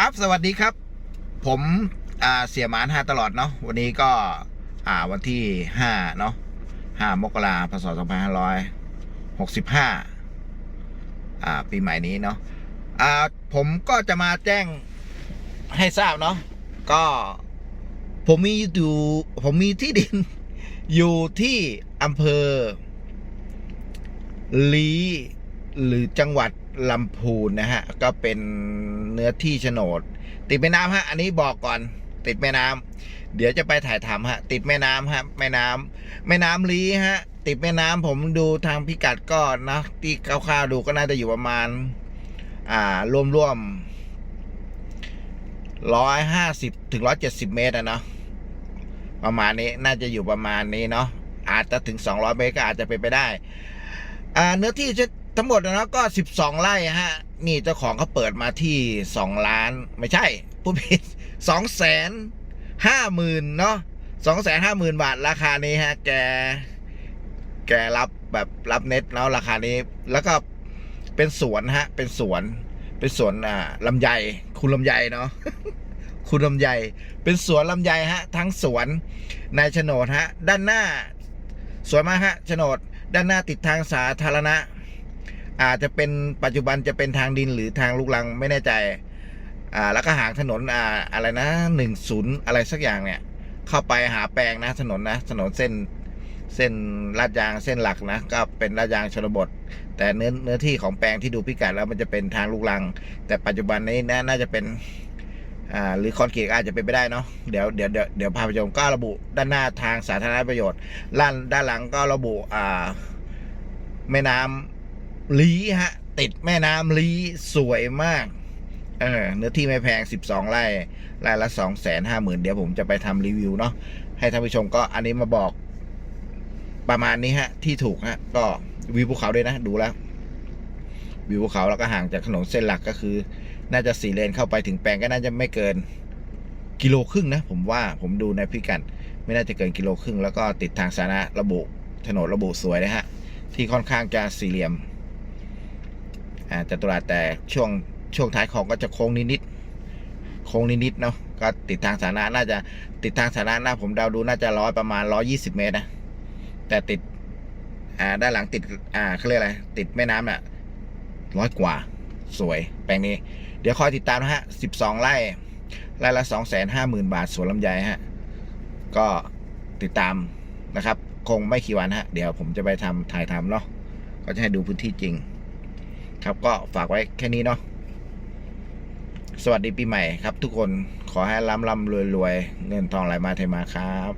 ครับ สวัสดีครับ ผมเสียหมานหาตลอดเนาะวันนี้ก็วันที่ห้าเนาะห้ามกราพศสองพันห้าร้อยหกสิบห้าปีใหม่นี้เนาะผมก็จะมาแจ้งให้ทราบเนาะก็ผมมีอยู่ผมมีที่ดินอยู่ที่อำเภอลีหรือจังหวัดลำพูนนะฮะ ก็เป็น เนื้อที่โฉนด ติดแม่น้ำฮะ อันนี้บอกก่อน ติดแม่น้ำเดี๋ยวจะไปถ่ายทำฮะ ติดแม่น้ำฮะ แม่น้ำแม่น้ำลีฮะ ติดแม่น้ำผมดูทางพิกัดก็นะที่คร่าวๆดูก็น่าจะอยู่ประมาณ อ่ารวมรวมร้อยห้าสิบถึงร้อยเจ็ดสิบเมตรอะเนาะประมาณนี้น่าจะอยู่ประมาณนี้เนาะอาจจะถึงสองร้อยเมตรก็อาจจะเป็นไปได้ อ่าเนื้อที่จะ ทั้งหมดนะก็สิบสองไร่ฮะ นี่เจ้าของเขาเปิดมาที่สองล้าน ไม่ใช่พูดผิดสองแสนห้าหมื่นเนาะสองแสนห้าหมื่นบาทราคานี้ฮะ แก แกรับแบบรับเน็ตแล้วราคานี้ แล้วก็เป็นสวนฮะ เป็นสวน เป็นสวนอ่าลำไย คุณลำไยเนาะ คุณลำไย เป็นสวนลำไยฮะ ทั้งสวนในโฉนดฮะ ด้านหน้า สวยมากฮะโฉนด ด้านหน้าติดทางสาธารณะ อาจจะเป็นปัจจุบันจะเป็นทางดินหรือทางลูกลังไม่แน่ใจ อ่า แล้วก็หางถนนอ่าอะไรนะหนึ่งศูนย์อะไรสักอย่างเนี่ย เข้าไปหาแปลงนะถนนนะถนนเส้นเส้นลาดยางเส้นหลักนะ ก็เป็นลาดยางชนบท แต่เนื้อเนื้อที่ของแปลงที่ดูพิกัดแล้วมันจะเป็นทางลูกลัง แต่ปัจจุบันนี้น่าน่าจะเป็นอ่าหรือคอนกรีตอาจจะเป็นไปได้เนาะเดี๋ยวเดี๋ยวเดี๋ยวเดี๋ยวพาไปชมก็ระบุด้านหน้าทางสาธารณประโยชน์ด้านด้านหลังก็ระบุอ่าแม่น้ำ ลีฮะ ติดแม่น้ำลีสวยมาก เออเนื้อที่ไม่แพง 12 ไร่ไร่ละ 2 5 0 0 0 0 เดี๋ยวผมจะไปทำรีวิวเนาะให้ท่านผู้ชมก็อันนี้มาบอกประมาณนี้ฮะ ที่ถูกฮะ ก็วิวภูเขาด้วยนะ ดูแล้ว วิวภูเขาแล้วก็ห่างจากถนนเส้นหลักก็คือ น่าจะสี่เลนเข้าไปถึงแปลงก็น่าจะไม่เกินกิโลครึ่งนะ ผมว่าผมดูในพิกัด ไม่น่าจะเกินกิโลครึ่ง แล้วก็ติดทางสาธารณะระบุถนนระบุสวยนะฮะ ที่ค่อนข้างจะสี่เหลี่ยม จัตุรัสแต่ช่วงช่วงท้ายของก็จะโค้งนิดๆโค้งนิดๆเนาะก็ติดทางสาธารณะน่าจะติดทางสาธารณะนะผมเดาดูน่าจะร้อยประมาณร้อยี่สิบเมตรนะแต่ติดอ่าด้านหลังติดอ่าเขาเรียกอะไร ติดแม่น้ำน่ะร้อยกว่า สวย แปลงนี้ เดี๋ยวคอยติดตามนะฮะสิบสองไร่ไร่ละสองแสนห้าหมื่นบาทสวนลำไยฮะ ก็ติดตามนะครับ คงไม่กี่วันฮะ เดี๋ยวผมจะไปทำถ่ายทำเนาะก็จะให้ดูพื้นที่จริง ครับก็ฝากไว้แค่นี้เนาะสวัสดีปีใหม่ครับทุกคนขอให้ร่ำร่ำรวยรวยเงินทองไหลมาเทมาครับ